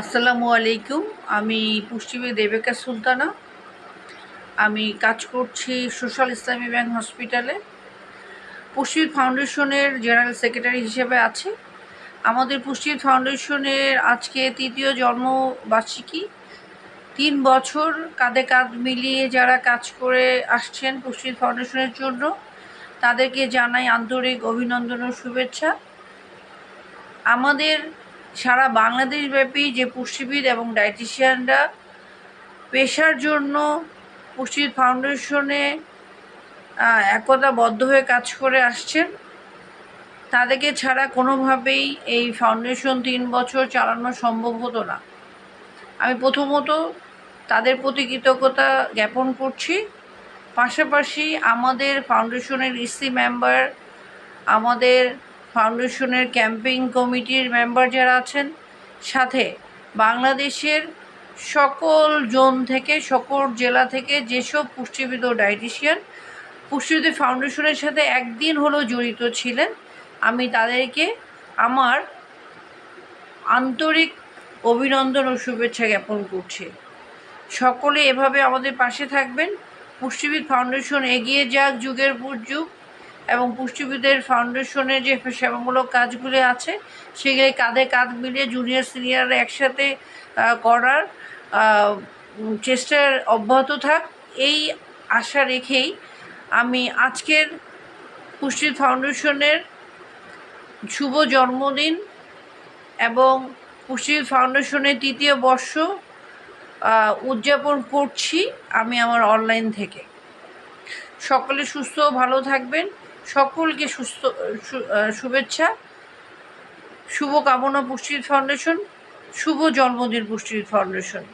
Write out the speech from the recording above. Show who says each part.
Speaker 1: আসসালামু আলাইকুম। আমি পুষ্টিবিদ দেবেকা সুলতানা। আমি কাজ করছি সোশ্যাল ইসলামী ব্যাংক হসপিটালে। পুষ্টিবিদ ফাউন্ডেশনের জেনারেল সেক্রেটারি হিসেবে আছি। আমাদের পুষ্টিবিদ ফাউন্ডেশনের আজকে তৃতীয় জন্মবার্ষিকী। তিন বছর কাঁধে কাঁধ মিলিয়ে যারা কাজ করে আসছেন পুষ্টিবিদ ফাউন্ডেশনের জন্য, তাদেরকে জানাই আন্তরিক অভিনন্দন ও শুভেচ্ছা। আমাদের সারা বাংলাদেশব্যাপী যে পুষ্টিবিদ এবং ডায়েটিশিয়ানরা পেশার জন্য পুষ্টিবিদ ফাউন্ডেশনে একতাবদ্ধ হয়ে কাজ করে আসছেন, তাদেরকে ছাড়া কোনোভাবেই এই ফাউন্ডেশন তিন বছর চালানো সম্ভব হতো না। আমি প্রথমত তাদের প্রতি কৃতজ্ঞতা জ্ঞাপন করছি। পাশাপাশি আমাদের ফাউন্ডেশনের ইসি মেম্বার আমাদের ফাউন্ডেশনের ক্যাম্পিং কমিটির মেম্বার যারা আছেন, সাথে বাংলাদেশের সকল জোন থেকে, সকল জেলা থেকে যেসব পুষ্টিবিদ ও ডায়েটিশিয়ান পুষ্টিবিদ ফাউন্ডেশনের সাথে একদিন হলেও জড়িত ছিলেন, আমি তাদেরকে আমার আন্তরিক অভিনন্দন ও শুভেচ্ছা জ্ঞাপন করছি। সকলে এভাবে আমাদের পাশে থাকবেন। পুষ্টিবিদ ফাউন্ডেশন এগিয়ে যাক, যুগের পর যুগ। এবং পুষ্টিবিদের ফাউন্ডেশনের যে সেবামূলক কাজগুলি আছে সেগুলি কাঁধে কাঁধ মিলিয়ে জুনিয়র সিনিয়ররা একসাথে করার আহ, উম, চেষ্টা অব্যাহত থাক। এই আশা রেখেই আমি আজকের পুষ্টিবিদ ফাউন্ডেশনের শুভ জন্মদিন এবং পুষ্টিবিদ ফাউন্ডেশনের তৃতীয় বর্ষ উদযাপন করছি আমি আমার অনলাইন থেকে। সকলে সুস্থ ভালো থাকবেন। সকলকে সুস্থ শুভেচ্ছা। শুভ কামনা পুষ্টি ফাউন্ডেশন শুভ জন্মদিন পুষ্টি ফাউন্ডেশন।